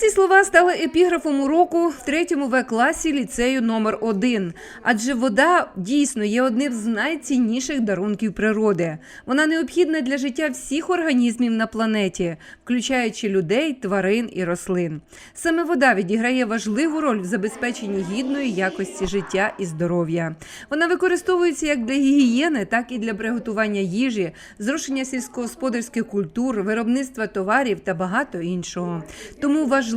ці слова стали епіграфом уроку в третьому В класі ліцею номер 1 Адже вода дійсно є одним з найцінніших дарунків природи. Вона необхідна для життя всіх організмів на планеті, включаючи людей, тварин і рослин. Саме вода відіграє важливу роль в забезпеченні гідної якості життя і здоров'я. Вона використовується як для гігієни, так і для приготування їжі, зрушення сільськогосподарських культур, виробництва товарів та багато іншого. Тому важливо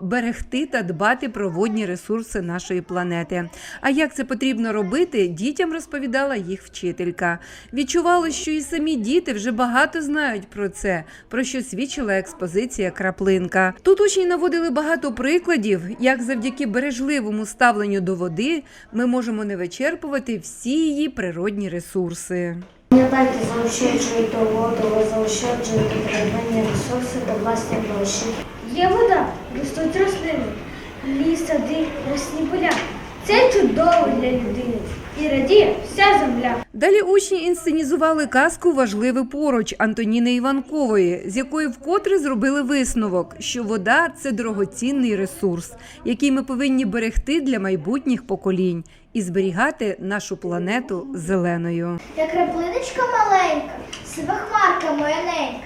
берегти та дбати про водні ресурси нашої планети. А як це потрібно робити, дітям розповідала їх вчителька. Відчувало, що і самі діти вже багато знають про це, про що свідчила експозиція краплинка. Тут учні наводили багато прикладів, як завдяки бережливому ставленню до води ми можемо не вичерпувати всі її природні ресурси. Пам'ятайте, заощаджуйте воду, ви заощаджуєте природні ресурси та власні гроші. Є вода, ростуть рослини, ліс, сади, росні поля. Це чудово для людини. І радіє вся земля. Далі учні інсценізували казку Важливе поруч Антоніни Іванкової, з якої вкотре зробили висновок, що вода це дорогоцінний ресурс, який ми повинні берегти для майбутніх поколінь і зберігати нашу планету зеленою. Я краплиночка маленька, сива хмарка моя ненька.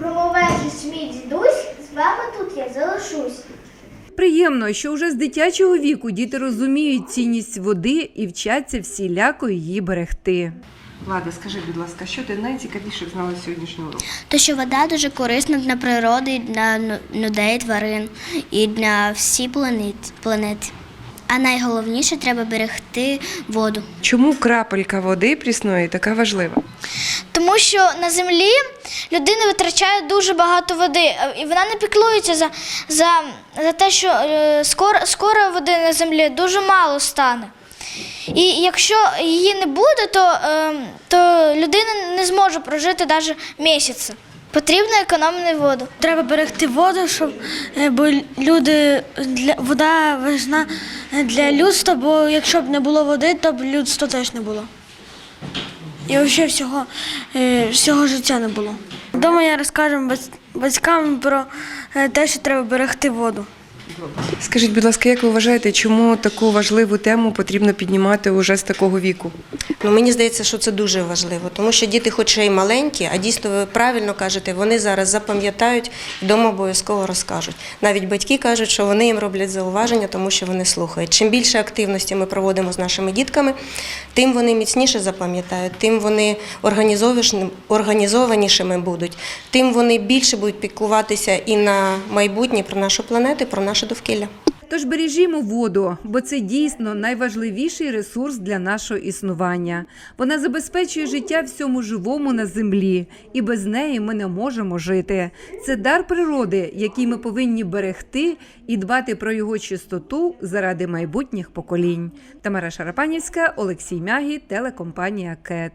Громовежить мій дідусь, з вами тут я залишусь. Приємно, що вже з дитячого віку діти розуміють цінність води і вчаться всіляко її берегти. Влада, скажи, будь ласка, що ти найцікавіше знала з сьогоднішнього уроку? То, що вода дуже корисна для природи, для людей, тварин і для всіх планет- планети. А найголовніше треба берегти воду. Чому крапелька води прісної така важлива? Тому що на землі людина витрачає дуже багато води, е, і вона не піклується за, за, за те, що е, скоро, скоро води на землі дуже мало стане. І якщо її не буде, то, е, то людина не зможе прожити навіть місяця. Потрібно економити воду. Треба берегти воду, щоб е, бо люди для вода важна е, для людства, бо якщо б не було води, то б людства теж не було. І взагалі всього, е, всього життя не було. Дома я розкажу батькам про те, що треба берегти воду. Скажіть, будь ласка, як ви вважаєте, чому таку важливу тему потрібно піднімати уже з такого віку? Ну, мені здається, що це дуже важливо, тому що діти, хоча й маленькі, а дійсно ви правильно кажете, вони зараз запам'ятають вдома обов'язково розкажуть. Навіть батьки кажуть, що вони їм роблять зауваження, тому що вони слухають. Чим більше активності ми проводимо з нашими дітками, тим вони міцніше запам'ятають, тим вони організованішими будуть, тим вони більше будуть піклуватися і на майбутнє про нашу планету, про наше довкілля. Тож бережімо воду, бо це дійсно найважливіший ресурс для нашого існування. Вона забезпечує життя всьому живому на землі, і без неї ми не можемо жити. Це дар природи, який ми повинні берегти і дбати про його чистоту заради майбутніх поколінь. Тамара Шарапанівська, Олексій Мягі, телекомпанія КЕТ.